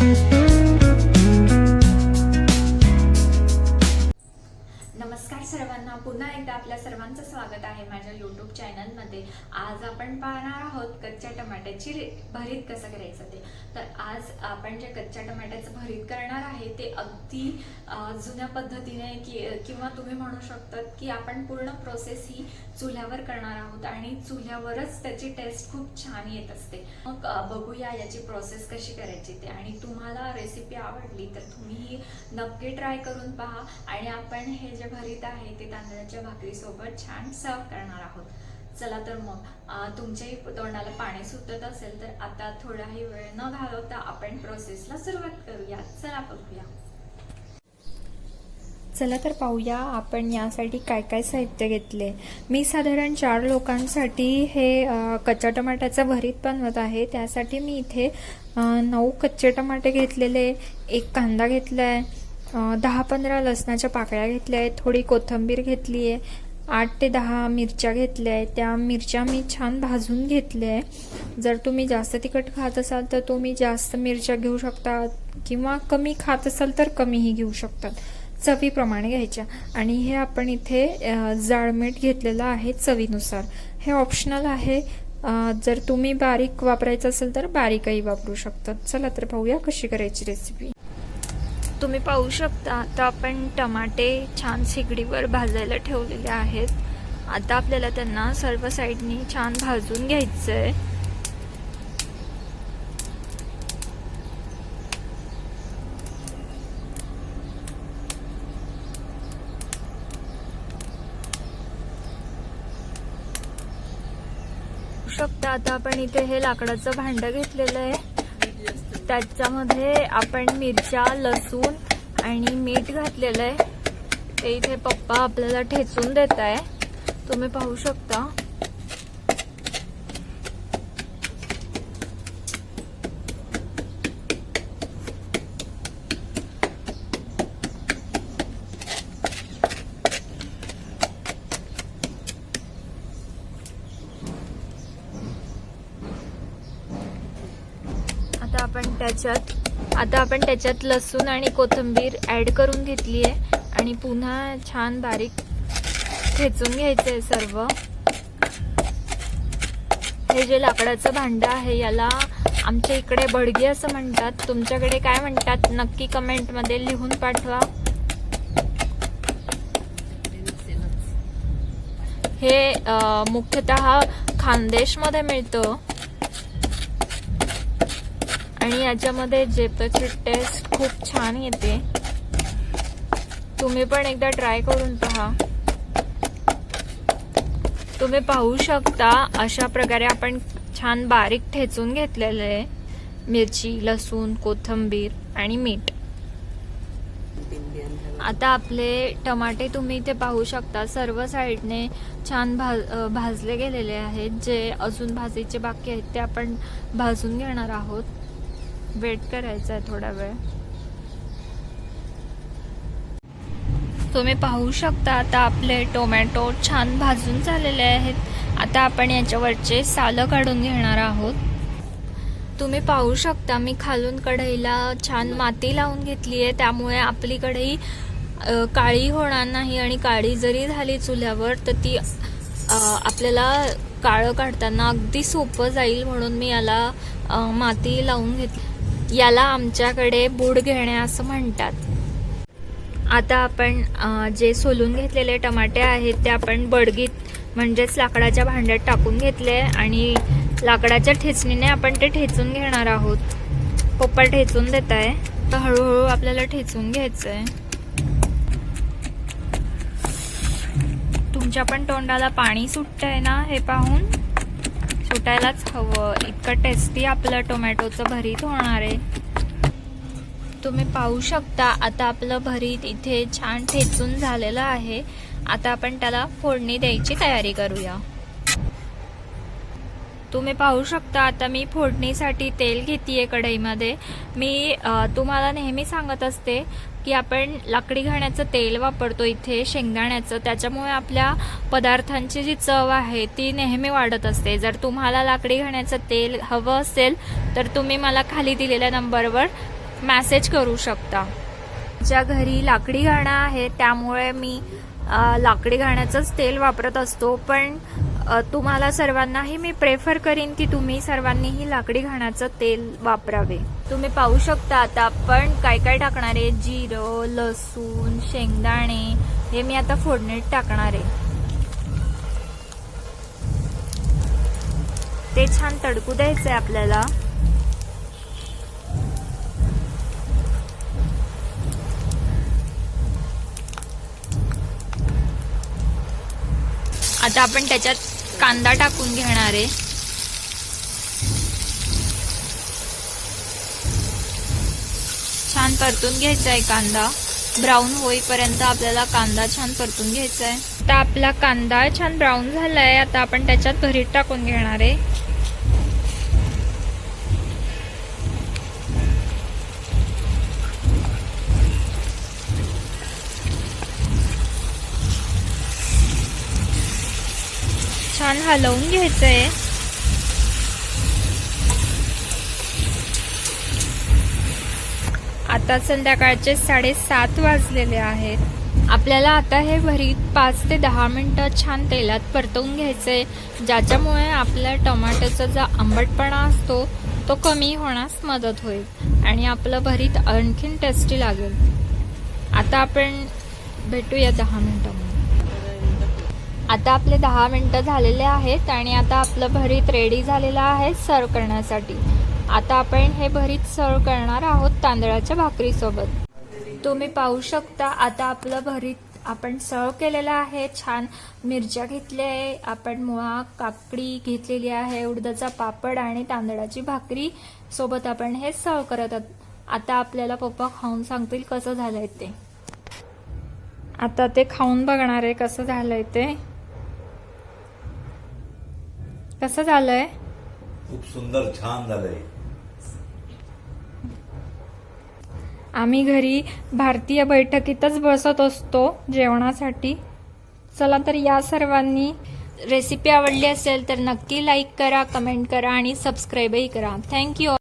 Thank you. सर्वांचं स्वागत आहे माझ्या यूट्यूब चॅनलमध्ये आज आपण पाहणार आहोत कच्च्या टमाट्याची रे- भरीत कसं करायचं ते. तर आज आपण जे कच्च्या टमाट्याचं भरीत करणार आहे ते अगदी जुन्या पद्धतीने की किंवा तुम्ही म्हणू शकतात की आपण पूर्ण प्रोसेस ही चुल्यावर करणार आहोत आणि चुल्यावरच त्याची टेस्ट खूप छान येत असते. मग बघूया याची प्रोसेस कशी करायची ते. आणि तुम्हाला रेसिपी आवडली तर तुम्ही ही नक्की ट्राय करून पहा. आणि आपण हे जे भरीत आहे ते तांदळाच्या भाकरीसोबत छान सर्व करणार आहोत. चला तर मग तुमच्याही तोंडाला पाणी सुटत असेल तर आता थोडाही वेळ न घालवता आपण प्रोसेसला सुरुवात करूया. चला बघूया. चला तर पाहूया आपण यासाठी काय काय साहित्य घेतले. मी साधारण चार लोकांसाठी हे कच्च्या टमाट्याचा भरीत बनवत आहे. त्यासाठी मी इथे नऊ कच्चे टमाटे घेतलेले एक कांदा घेतला आहे दहा पंधरा लसणाच्या पाकळ्या घेतल्या आहेत थोडी कोथिंबीर घेतली आहे आठ ते दहा मिरच्या घेतल्या आहेत. त्या मिरच्या मी छान भाजून घेतल्या आहे जर तुम्ही जास्त तिखट खात असाल तर तुम्ही जास्त मिरच्या घेऊ शकता किंवा कमी खात असाल तर कमीही घेऊ शकतात. चवीप्रमाणे घ्यायच्या. आणि हे आपण इथे जाळमीठ घेतलेलं आहे चवीनुसार. हे ऑप्शनल आहे. जर तुम्ही बारीक वापरायचं असेल तर बारीकही वापरू शकतात. चला तर पाहूया कशी करायची रेसिपी तुम्ही पाहू शकता आता आपण टमाटे छान शेगडीवर भाजायला ठेवलेले आहेत. आता आपल्याला त्यांना सर्व साईडनी छान भाजून घ्यायचं आहे शकता आता आपण इथे हे लाकडाचं भांडं घेतलेलं आहे. त्याच्यामध्ये आपण मिरच्या लसूण आणि मीठ घातलेलं आहे. ते इथे पप्पा आपल्याला ठेचून देत आहे तुम्ही पाहू शकता आता आपण त्याच्यात. आता आपण त्याच्यात लसूण आणि कोथिंबीर ॲड करून घेतली आहे आणि पुन्हा छान बारीक ठेचून घ्यायचं आहे सर्व. हे जे लाकडाचं भांडं आहे याला आमच्या इकडे बडगी असं म्हणतात. तुमच्याकडे काय म्हणतात नक्की कमेंटमध्ये लिहून पाठवा. हे मुख्यतः खानदेशमध्ये मिळतं. आणि याच्यामध्ये जेपची टेस्ट खूप छान येते. तुम्ही पण एकदा ट्राय करून पहा. तुम्ही पाहू शकता अशा प्रकारे आपण छान बारीक ठेचून घेतलेलं आहे. मिरची लसूण कोथिंबीर आणि मीठ. आता आपले टमाटे तुम्ही इथे पाहू शकता. सर्व साईडने छान भाज भाजले गेलेले आहेत. जे अजून भाजीचे बाकी आहेत ते आपण भाजून घेणार आहोत. वेट करायचा आहे थोडा वेळ. तुम्ही पाहू शकता आता आपले टोमॅटो छान भाजून झालेले आहेत. आता आपण याच्यावरचे सालं काढून घेणार आहोत. तुम्ही पाहू शकता मी खालून कढईला छान माती लावून घेतली आहे. त्यामुळे आपली कढई काळी होणार नाही आणि काळी जरी झाली चुल्यावर तर ती आपल्याला काळं काढताना अगदी सोपं जाईल म्हणून मी याला माती लावून घेतली. याला आमच्याकडे बूड घेणे असं म्हणतात. आता आपण जे सोलून घेतलेले टमाटे आहेत ते आपण बडगीत म्हणजेच लाकडाच्या भांड्यात टाकून घेतले आणि लाकडाच्या ठेचणीने आपण ते ठेचून घेणार आहोत. पप्पा ठेचून देत आहे तर हळूहळू आपल्याला ठेचून घ्यायचं आहे तुमच्या पण तोंडाला पाणी सुटतंय ना हे पाहून? सुटायलाच हवं. इतकं टेस्टी आपलं टोमॅटोचं भरीत होणार आहे. तुम्ही पाहू शकता आता आपलं भरीत इथे छान ठेचून झालेलं आहे. आता आपण त्याला फोडणी द्यायची तयारी करूया. तुम्ही पाहू शकता आता मी फोडणीसाठी तेल घेतीये कढईमध्ये. मी तुम्हाला नेहमी सांगत असते की आपण लाकडी घाण्याचं तेल वापरतो इथे शेंगदाण्याचं. त्याच्यामुळे आपल्या पदार्थांची जी चव आहे ती नेहमी वाढत असते. जर तुम्हाला लाकडी घाण्याचं तेल हवं असेल तर तुम्ही मला खाली दिलेल्या नंबरवर मॅसेज करू शकता. ज्या घरी लाकडी घाणं आहे त्यामुळे मी लाकडी घाण्याचंच तेल वापरत असतो. पण तुम्हाला सर्वांनाही मी प्रेफर करीन की तुम्ही सर्वांनीही लाकडी घाणाचं तेल वापरावे. तुम्ही पाहू शकता आता आपण काय काय टाकणार आहे? जिरं लसूण शेंगदाणे हे मी आता फोडणीत टाकणार आहे. ते छान तडकू द्यायचंय आपल्याला. आता आपण त्याच्यात कांदा टाकून घेणार आहे. छान परतून घ्यायचा आहे कांदा. ब्राऊन होईपर्यंत आपल्याला कांदा छान परतून घ्यायचा आहे. आता आपला कांदा छान ब्राऊन झालाय. आता आपण त्याच्यात भरीत टाकून घेणार आहे. छान हलवून घ्यायचंय. आता संध्याकाळचे साडेसात वाजलेले आहेत. आपल्याला आता हे भरीत पाच ते दहा मिनिटं छान तेलात परतवून घ्यायचंय. ज्याच्यामुळे आपल्या टोमॅटोचा जो आंबटपणा असतो तो कमी होण्यास मदत होईल आणि आपलं भरीत आणखीन टेस्टी लागेल. आता आपण भेटूया दहा मिनिटांमध्ये. आता आपले दहा मिनटं झालेले आहेत आणि आता आपलं भरीत रेडी झालेलं आहे सर्व करण्यासाठी. आता आपण हे भरीत सर्व करणार आहोत तांदळाच्या भाकरीसोबत. तुम्ही पाहू शकता आता आपलं भरीत आपण सर्व केलेलं आहे. छान मिरच्या घेतल्या आहे. आपण मुळा काकडी घेतलेली आहे. उडदाचा पापड आणि तांदळाची भाकरी सोबत आपण हे सर्व करत आहोत. आता आपल्याला पप्पा खाऊन सांगतील कसं झालंय ते. आता ते खाऊन बघणार आहे कसं झालंय ते. कसं झालंय? खूप सुंदर छान झालंय. आम्ही घरी भारतीय बैठकीतच बसत असतो जेवणासाठी. चला तर या सर्वांनी रेसिपी आवडली असेल तर नक्की लाईक करा कमेंट करा आणि सबस्क्राईबही करा. थँक्यू